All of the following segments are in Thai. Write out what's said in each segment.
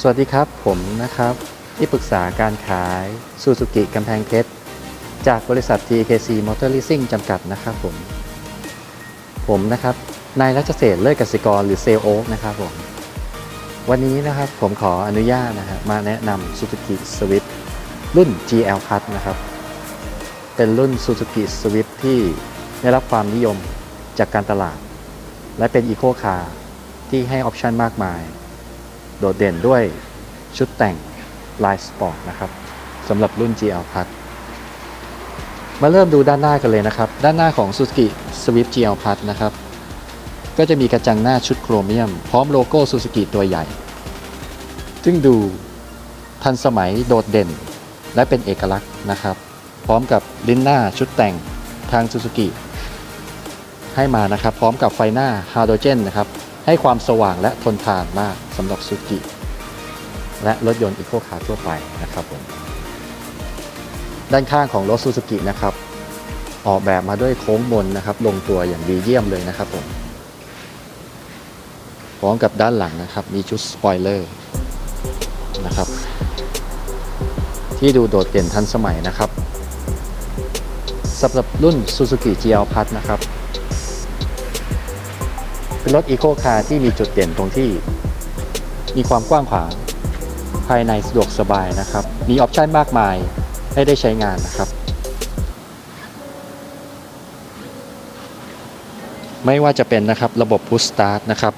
สวัสดีครับผมนะครับ ที่ปรึกษาการขายซูซูกิกำแพงเพชรจากบริษัท TKC Motor Leasing จำกัดนะครับผม ผมนะครับนายรัชเศษฐ์เลิศกสิกรหรือเซลโอ๊กนะครับผม วันนี้นะครับผมขออนุญาตนะฮะมาแนะนำ Suzuki Swift รุ่น GL Plus นะครับ เป็นรุ่น Suzuki Swift ที่ได้รับความนิยมจากการตลาด และเป็นอีโคคาร์ที่ให้ออปชันมากมาย ดดเด่นด้วยชุดแต่งลายสปอร์ตนะครับสำหรับรุ่น GL Plus มาเริ่มดูด้านหน้ากันเลยนะครับ ด้านหน้าของ Suzuki Swift GL Plus นะครับ ก็จะมีกระจังหน้าชุดโครเมียม พร้อมโลโก้ Suzuki ตัวใหญ่ ซึ่งดูทันสมัยโดดเด่นและเป็นเอกลักษณ์นะครับ พร้อมกับลิ้นหน้าชุดแต่งทาง Suzuki ให้มานะครับ พร้อมกับไฟหน้าฮาโดรเจนนะครับ ให้ความสว่างและทนทานมากสำหรับ Suzuki และรถยนต์อีโคคาร์ทั่วไปนะครับผมด้านข้างของรถ Suzuki นะครับออกแบบมาด้วยโค้งบนนะครับ ลงตัวอย่างดีเยี่ยมเลยนะครับผมพร้อมกับด้านหลังนะครับ มีชุดสปอยเลอร์นะครับ ที่ดูโดดเด่นทันสมัยนะครับสำหรับรุ่น Suzuki GL Plus นะครับ เป็นรถอีโคคาร์ที่มีจุดเด่นตรงที่ มีความกว้างขวาง ภายในสะดวกสบายนะครับ มีออปชันมากมายให้ได้ใช้งานนะครับ ไม่ว่าจะเป็นนะครับระบบ Push Start นะครับ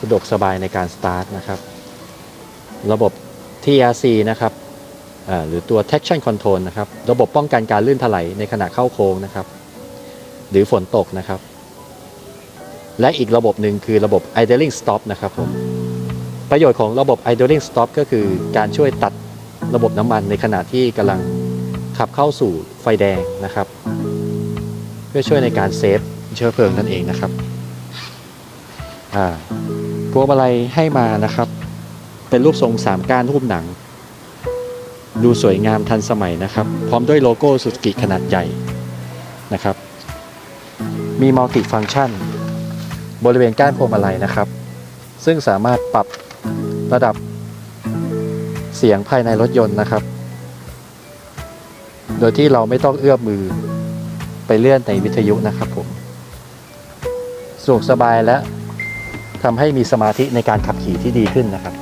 สะดวกสบายในการ Start นะครับ ระบบ TRC นะครับหรือตัว Traction Control นะครับ ระบบป้องกันการลื่นถลายในขณะเข้าโค้งนะครับ หรือฝนตกนะครับ และอีกระบบหนึ่งคือระบบ idling stop นะครับผมประโยชน์ของระบบ idling stop ก็คือการช่วยตัดระบบน้ำมันในขณะที่กำลังขับเข้าสู่ไฟแดงนะครับ เพื่อช่วยในการเซฟเชื้อเพลิงนั่นเองนะครับพวงมาลัยให้มานะครับ เป็นรูปทรง3ก้านรูปหนัง ดูสวยงามทันสมัยนะครับ พร้อมด้วยโลโก้สุ u กิขนาดใหญ่นะครับ มีมัลติฟัง c t ชัน บริเวณก้านพวงมาลัยนะครับ ซึ่งสามารถปรับระดับเสียงภายในรถยนต์นะครับ โดยที่เราไม่ต้องเอื้อมมือไปเลื่อนในวิทยุนะครับผมสะดวกสบายและทำให้มีสมาธิในการขับขี่ที่ดีขึ้นนะครับ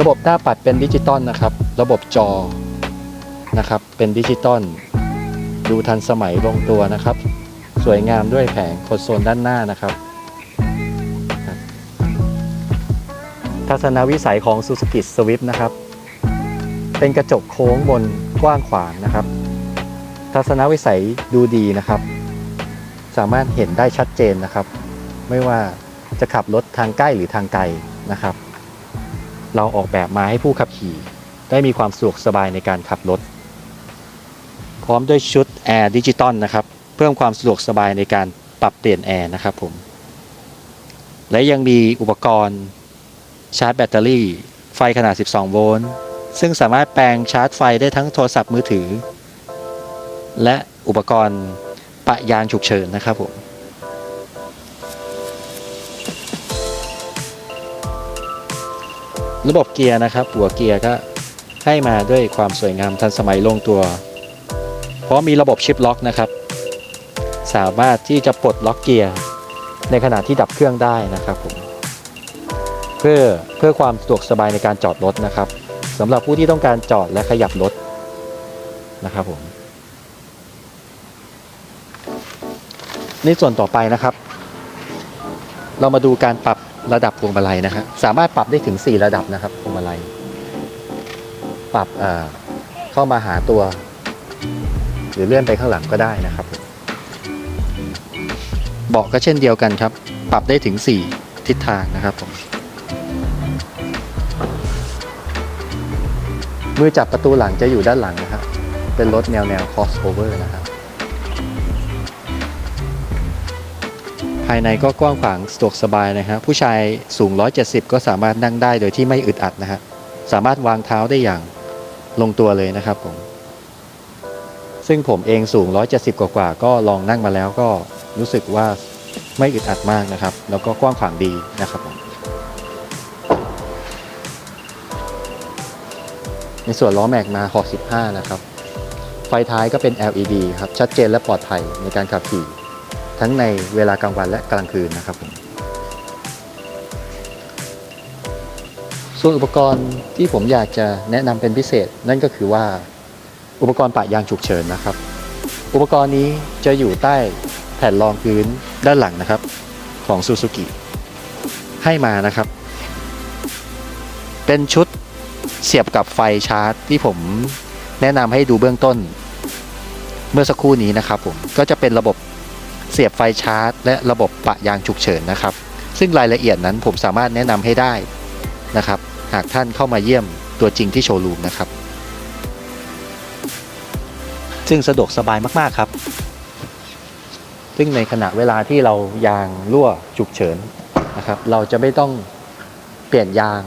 ระบบหน้าปัดเป็นดิจิตอลนะครับ ระบบจอนะครับ เป็นดิจิตอลดูทันสมัยลงตัวนะครับ สวยงามด้วยแผงคอนโซลด้านหน้านะครับ ทัศนวิสัยของ Suzuki Swift นะครับ เป็นกระจกโค้งบนกว้างขวางนะครับ ทัศนวิสัยดูดีนะครับ สามารถเห็นได้ชัดเจนนะครับ ไม่ว่าจะขับรถทางใกล้หรือทางไกลนะครับ เราออกแบบมาให้ผู้ขับขี่ ได้มีความสะดวกสบายในการขับรถ พร้อมด้วยชุดแอร์ดิจิตอลนะครับ พิ่มความสะดวกสบายในการปรับเปลี่ยนแอร์นะครับผมและยังมีอุปกรณ์ชาร์จแบตเตอรี่ ไฟขนาด 12 โวลต์ ซึ่งสามารถแปลงชาร์จไฟได้ทั้งโทรศัพท์มือถือ และอุปกรณ์ปะยางฉุกเฉินนะครับผมระบบเกียร์นะครับ หัวเกียร์ก็ให้มาด้วยความสวยงามทันสมัยลงตัว เพราะมีระบบชิปล็อกนะครับ สามารถที่จะปลดล็อกเกียร์ในขณะที่ดับเครื่องได้นะครับผมเพื่อเพื่อความสะดวกสบายในการจอดรถนะครับสำหรับผู้ที่ต้องการจอดและขยับรถนะครับผมในส่วนต่อไปนะครับ เรามาดูการปรับระดับพวงมาลัยนะครับสามารถปรับได้ถึง 4 ระดับนะครับพวงมาลัย ปรับเอ่อเข้ามาหาตัว หรือเลื่อนไปข้างหลังก็ได้นะครับผม เบาะก็เช่นเดียวกันครับ ปรับได้ถึง 4 ทิศทางนะครับผมมือจับประตูหลังจะอยู่ด้านหลังนะครับ เป็นรถแนวแนว crossover นะครับ ภายในก็กว้างขวางสะดวกสบายนะครับ ผู้ชายสูง 170 ก็สามารถนั่งได้โดยที่ไม่อึดอัดนะฮะสามารถวางเท้าได้อย่างลงตัวเลยนะครับผม ซึ่งผมเองสูง 170 กว่าๆก็ลองนั่งมาแล้วก็ รู้สึกว่าไม่อึดอัดมากนะครับ แล้วก็กว้างขวางดีนะครับผมในส่วนล้อแม็กมา65นะครับ ไฟท้ายก็เป็น LED ครับ ชัดเจนและปลอดภัยในการขับขี่ ทั้งในเวลากลางวันและกลางคืนนะครับผมส่วนอุปกรณ์ที่ผมอยากจะแนะนำเป็นพิเศษ นั่นก็คือว่าอุปกรณ์ปะยางฉุกเฉินนะครับ อุปกรณ์นี้จะอยู่ใต้ แผ่นรองพื้นด้านหลังนะครับของ Suzuki ให้มานะครับ เป็นชุดเสียบกับไฟชาร์จ ที่ผมแนะนำให้ดูเบื้องต้น เมื่อสักครู่นี้นะครับผมก็จะเป็นระบบเสียบไฟชาร์จ และระบบปะยางฉุกเฉินนะครับ ซึ่งรายละเอียดนั้นผมสามารถแนะนำให้ได้นะครับ หากท่านเข้ามาเยี่ยมตัวจริงที่โชว์รูมนะครับ ซึ่งสะดวกสบายมาก ๆ ครับ ซึ่งในขณะเวลาที่เรายางรั่วฉุกเฉินนะครับ เราจะไม่ต้องเปลี่ยนยาง